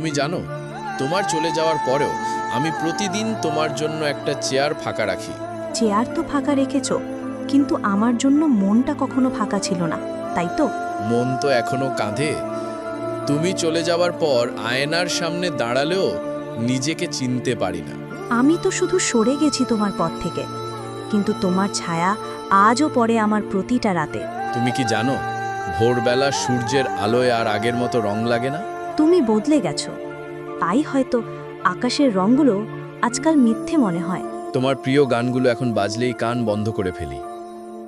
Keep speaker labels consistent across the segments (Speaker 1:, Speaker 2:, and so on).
Speaker 1: তুমি জানো তোমার চলে যাওয়ার পরেও আমি প্রতিদিন তোমার জন্য একটা চেয়ার ফাঁকা রাখি।
Speaker 2: চেয়ার তো ফাঁকা রেখেছো কিন্তু আমার জন্য মনটা কখনো ফাঁকা ছিল না তাই তো?
Speaker 1: মন তো এখনও কাঁধে। তুমি চলে যাওয়ার পর আয়নার সামনে দাঁড়ালেও নিজেকে চিনতে পারি না।
Speaker 2: আমি তো শুধু সরে গেছি তোমার পথ থেকে কিন্তু তোমার ছায়া আজও পড়ে আমার প্রতিটা রাতে।
Speaker 1: তুমি কি জানো ভোরবেলা সূর্যের আলোয় আর আগের মতো রং লাগে না?
Speaker 2: তুমি বদলে গেছো। তাই হয়তো আকাশের রঙগুলো আজকাল মিথ্যে মনে হয়।
Speaker 1: তোমার প্রিয় গানগুলো এখন বাজলেই কান বন্ধ করে ফেলি।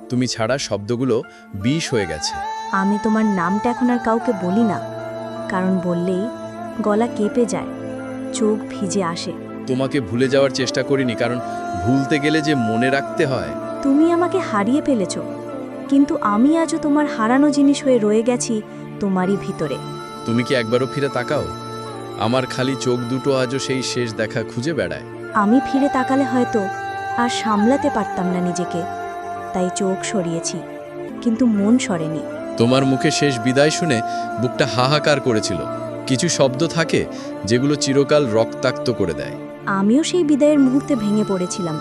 Speaker 1: তুমি ছাড়া শব্দগুলো বিষ হয়ে গেছে।
Speaker 2: আমি তোমার নামটা এখন আর কাউকে বলি না। কারণ বললেই গলা কেঁপে যায় চোখ ভিজে আসে।
Speaker 1: তোমাকে ভুলে যাওয়ার চেষ্টা করিনি কারণ ভুলতে গেলে যে মনে রাখতে হয়।
Speaker 2: তুমি আমাকে হারিয়ে ফেলেছ। কিন্তু আমি আজও তোমার হারানো জিনিস হয়ে রয়ে গেছি তোমারই ভিতরে।
Speaker 1: তুমি কি একবারও ফিরে তাকাও? আমার খালি চোখ দুটো আজও সেই শেষ দেখা খুঁজে বেড়ায়।
Speaker 2: আমি ফিরে তাকালে হয়তো আর সামলাতে পারতাম না নিজেকে। তাই চোখ সরিয়েছি কিন্তু মন সরেনি।
Speaker 1: তোমার মুখে শেষ বিদায় শুনে বুকটা হাহাকার করেছিল। কিছু শব্দ থাকে যেগুলো চিরকাল রক্তাক্ত করে দেয়।
Speaker 2: আমিও সেই বিদায়ের মুহূর্তে ভেঙে পড়েছিলাম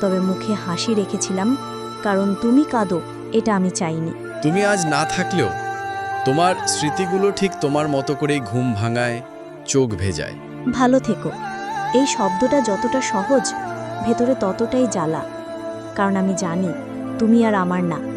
Speaker 2: তবে মুখে হাসি রেখেছিলাম কারণ তুমি কাঁদো এটা আমি চাইনি।
Speaker 1: তুমি আজ না থাকলেও তোমার স্মৃতিগুলো ঠিক তোমার মতো করেই ঘুম ভাঙায়, চোখ ভেজায়।
Speaker 2: ভালো থেকো। এই শব্দটা যতটা সহজ, ভেতরে ততটাই জ্বালা। কারণ আমি জানি, তুমি আর আমার না।